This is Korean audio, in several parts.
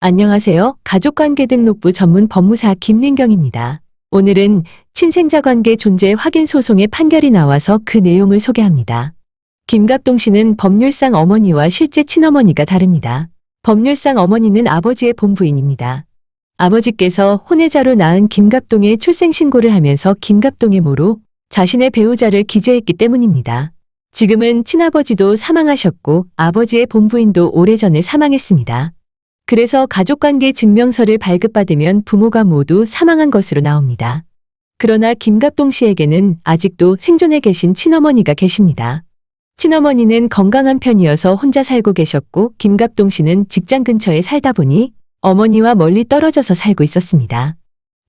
안녕하세요. 가족관계 등록부 전문 법무사 김민경입니다. 오늘은 친생자 관계 존재 확인 소송의 판결이 나와서 그 내용을 소개합니다. 김갑동 씨는 법률상 어머니와 실제 친어머니가 다릅니다. 법률상 어머니는 아버지의 본부인입니다. 아버지께서 혼외자로 낳은 김갑동의 출생신고를 하면서 김갑동의 모로 자신의 배우자를 기재했기 때문입니다. 지금은 친아버지도 사망하셨고 아버지의 본부인도 오래전에 사망했습니다. 그래서 가족관계 증명서를 발급받으면 부모가 모두 사망한 것으로 나옵니다. 그러나 김갑동 씨에게는 아직도 생존해 계신 친어머니가 계십니다. 친어머니는 건강한 편이어서 혼자 살고 계셨고 김갑동 씨는 직장 근처에 살다 보니 어머니와 멀리 떨어져서 살고 있었습니다.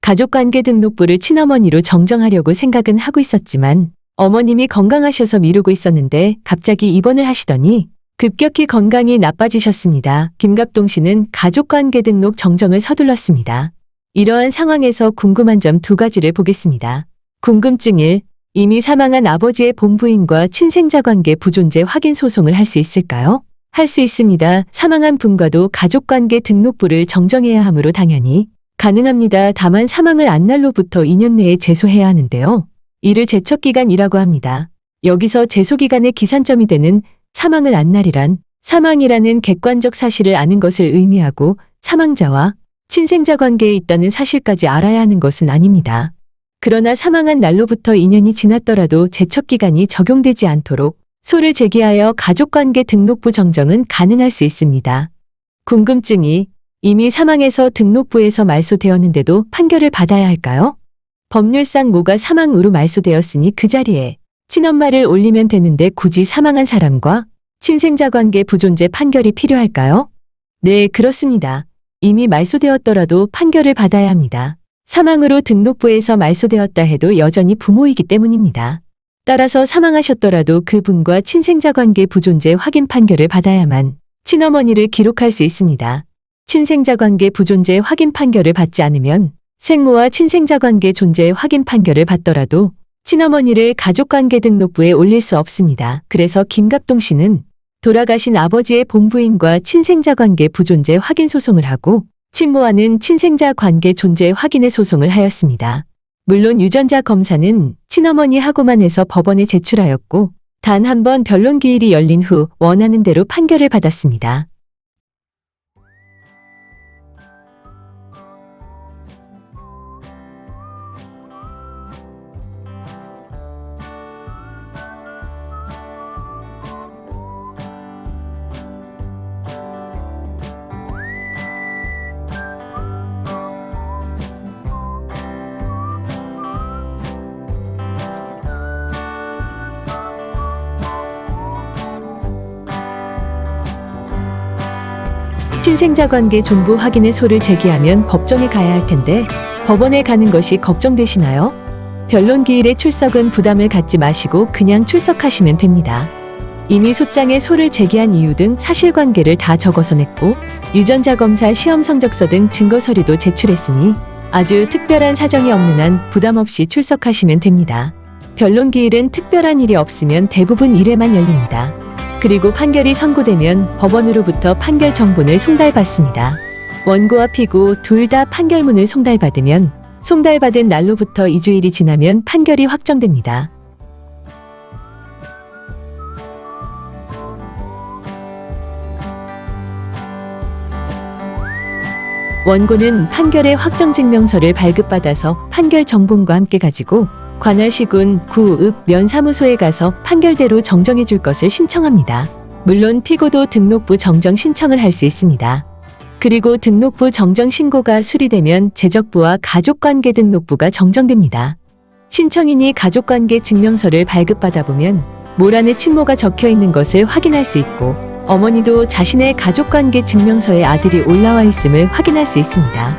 가족관계 등록부를 친어머니로 정정하려고 생각은 하고 있었지만 어머님이 건강하셔서 미루고 있었는데 갑자기 입원을 하시더니 급격히 건강이 나빠지셨습니다. 김갑동 씨는 가족관계 등록 정정을 서둘렀습니다. 이러한 상황에서 궁금한 점 두 가지를 보겠습니다. 궁금증 1. 이미 사망한 아버지의 본부인과 친생자 관계 부존재 확인 소송을 할 수 있을까요? 할 수 있습니다. 사망한 분과도 가족관계 등록부를 정정해야 하므로 당연히 가능합니다. 다만 사망을 안 날로부터 2년 내에 제소해야 하는데요. 이를 제척기간이라고 합니다. 여기서 제소기간의 기산점이 되는 사망을 안 날이란 사망이라는 객관적 사실을 아는 것을 의미하고 사망자와 친생자 관계에 있다는 사실까지 알아야 하는 것은 아닙니다. 그러나 사망한 날로부터 2년이 지났더라도 제척 기간이 적용되지 않도록 소를 제기하여 가족관계 등록부 정정은 가능할 수 있습니다. 궁금증이 이미 사망해서 등록부에서 말소되었는데도 판결을 받아야 할까요? 법률상 모가 사망으로 말소되었으니 그 자리에 친엄마를 올리면 되는데 굳이 사망한 사람과 친생자 관계 부존재 판결이 필요할까요? 네, 그렇습니다. 이미 말소되었더라도 판결을 받아야 합니다. 사망으로 등록부에서 말소되었다 해도 여전히 부모이기 때문입니다. 따라서 사망하셨더라도 그분과 친생자 관계 부존재 확인 판결을 받아야만 친어머니를 기록할 수 있습니다. 친생자 관계 부존재 확인 판결을 받지 않으면 생모와 친생자 관계 존재 확인 판결을 받더라도 친어머니를 가족관계 등록부에 올릴 수 없습니다. 그래서 김갑동 씨는 돌아가신 아버지의 본부인과 친생자 관계 부존재 확인 소송을 하고 친모와는 친생자 관계 존재 확인의 소송을 하였습니다. 물론 유전자 검사는 친어머니하고만 해서 법원에 제출하였고 단 한 번 변론 기일이 열린 후 원하는 대로 판결을 받았습니다. 친생자 관계 존부 확인의 소를 제기하면 법정에 가야 할 텐데 법원에 가는 것이 걱정되시나요? 변론 기일에 출석은 부담을 갖지 마시고 그냥 출석하시면 됩니다. 이미 소장에 소를 제기한 이유 등 사실관계를 다 적어서 냈고 유전자 검사 시험 성적서 등 증거 서류도 제출했으니 아주 특별한 사정이 없는 한 부담 없이 출석하시면 됩니다. 변론 기일은 특별한 일이 없으면 대부분 1회만 열립니다. 그리고 판결이 선고되면 법원으로부터 판결 정본을 송달받습니다. 원고와 피고 둘 다 판결문을 송달받으면 송달받은 날로부터 2주일이 지나면 판결이 확정됩니다. 원고는 판결의 확정증명서를 발급받아서 판결 정본과 함께 가지고 관할시군 구읍 면사무소에 가서 판결대로 정정해 줄 것을 신청합니다. 물론 피고도 등록부 정정 신청을 할 수 있습니다. 그리고 등록부 정정 신고가 수리되면 재적부와 가족관계 등록부가 정정됩니다. 신청인이 가족관계 증명서를 발급받아 보면 모란의 친모가 적혀 있는 것을 확인할 수 있고 어머니도 자신의 가족관계 증명서에 아들이 올라와 있음을 확인할 수 있습니다.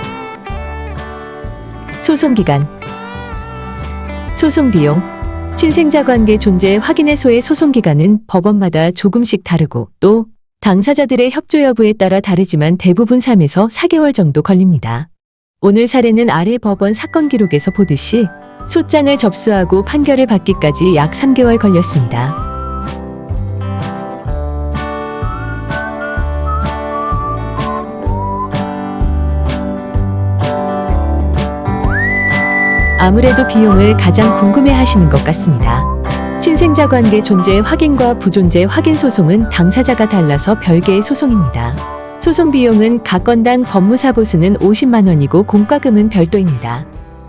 소송기간 소송 비용 친생자 관계 존재 확인해소의 소송 기간은 법원마다 조금씩 다르고 또 당사자들의 협조 여부에 따라 다르지만 대부분 3에서 4개월 정도 걸립니다. 오늘 사례는 아래 법원 사건 기록에서 보듯이 소장을 접수하고 판결을 받기까지 약 3개월 걸렸습니다. 아무래도 비용을 가장 궁금해 하시는 것 같습니다. 친생자 관계 존재 확인과 부존재 확인 소송은 당사자가 달라서 별개의 소송입니다. 소송 비용은 각 건당 법무사 보수는 50만 원이고 공과금은 별도입니다.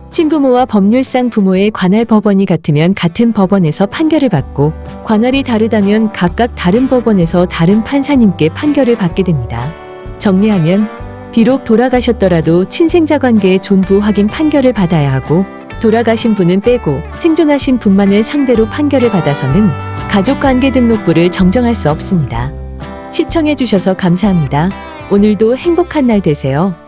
친부모와 법률상 부모의 관할 법원이 같으면 같은 법원에서 판결을 받고 관할이 다르다면 각각 다른 법원에서 다른 판사님께 판결을 받게 됩니다. 정리하면 비록 돌아가셨더라도 친생자 관계의 존부 확인 판결을 받아야 하고 돌아가신 분은 빼고 생존하신 분만을 상대로 판결을 받아서는 가족관계 등록부를 정정할 수 없습니다. 시청해주셔서 감사합니다. 오늘도 행복한 날 되세요.